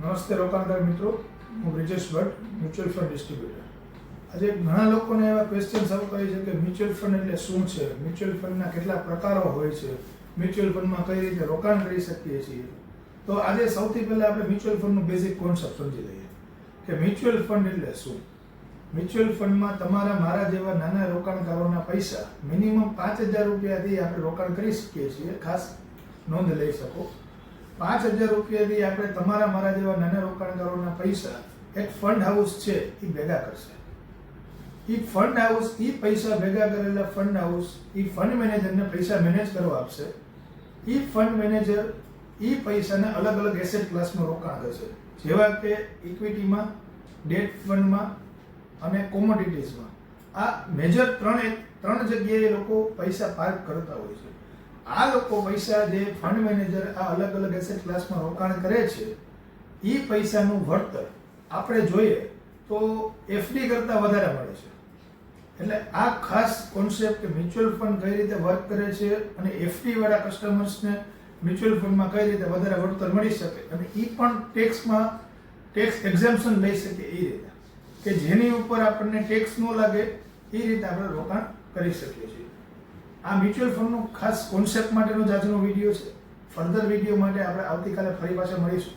નમસ્તે રોકાણકાર મિત્રો, હું Brijesh Bhatt, mutual fund distributor. આજે ઘણા લોકોને એવા ક્વેશ્ચન આવતા હોય છે કે મ્યુચ્યુઅલ ફંડ એટલે શું છે? મ્યુચ્યુઅલ ફંડના કેટલા પ્રકારો હોય છે? મ્યુચ્યુઅલ ફંડમાં કઈ રીતે રોકાણ કરી શકીએ છીએ? તો આજે સૌથી પહેલાં આપણે મ્યુચ્યુઅલ ફંડનું બેઝિક કોન્સેપ્ટ સમજી લઈએ કે મ્યુચ્યુઅલ ફંડ એટલે શું? મ્યુચ્યુઅલ ફંડમાં તમારા, મારા જેવા નાના રોકાણકારોના પૈસા મિનિમમ પાંચ હજાર રૂપિયાથી આપણે રોકાણ કરી શકીએ છીએ. ખાસ નોંધ લઈ શકો. પાંચ હજાર રૂપિયાથી આપણે તમારા, મારા જેવા નાના રોકાણકારોના પૈસા એક ફંડ હાઉસ છે, એ ભેગા કરશે. એ ફંડ હાઉસ એ પૈસા ભેગા કરેલા ફંડ હાઉસ એ ફંડ મેનેજરને પૈસા મેનેજ કરવા આપશે. એ ફંડ મેનેજર એ પૈસાને અલગ અલગ એસેટ ક્લાસમાં રોકાણ કરશે. જેવા કે ઇક્વિટીમાં ડેટ ફંડમાં અને કોમોડિટીઝમાં આ મેજર ત્રણ ત્રણ જગ્યાએ લોકો પૈસા પાર્ક કરતા હોય છે. આ લોકો પૈસા જે ફંડ મેનેજર આ અલગ અલગ એસેટ ક્લાસમાં રોકાણ કરે છે એ પૈસાનું વળતર આપણે જોઈએ તો એફડી કરતાં વધારે મળે છે. એટલે આ ખાસ કોન્સેપ્ટ કે મ્યુચ્યુઅલ ફંડ કઈ રીતે વર્ક કરે છે અને એફડી વાળા કસ્ટમર્સને મ્યુચ્યુઅલ ફંડમાં કઈ રીતે વધારે વળતર મળી શકે અને એ પણ ટેક્સમાં ટેક્સ એક્ઝામ્પશન લઈ શકે એ રીતે. કે જેની ઉપર આપણને ટેક્સ ન લાગે એ રીતે આપણે રોકાણ કરી શકીએ છીએ. આ મ્યુચ્યુઅલ ફંડનો ખાસ કોન્સેપ્ટ માટેનો જ આજનો વીડિયો છે. ફર્ધર વીડિયો માટે આપણે આવતીકાલે ફરી પાછા મળીશું.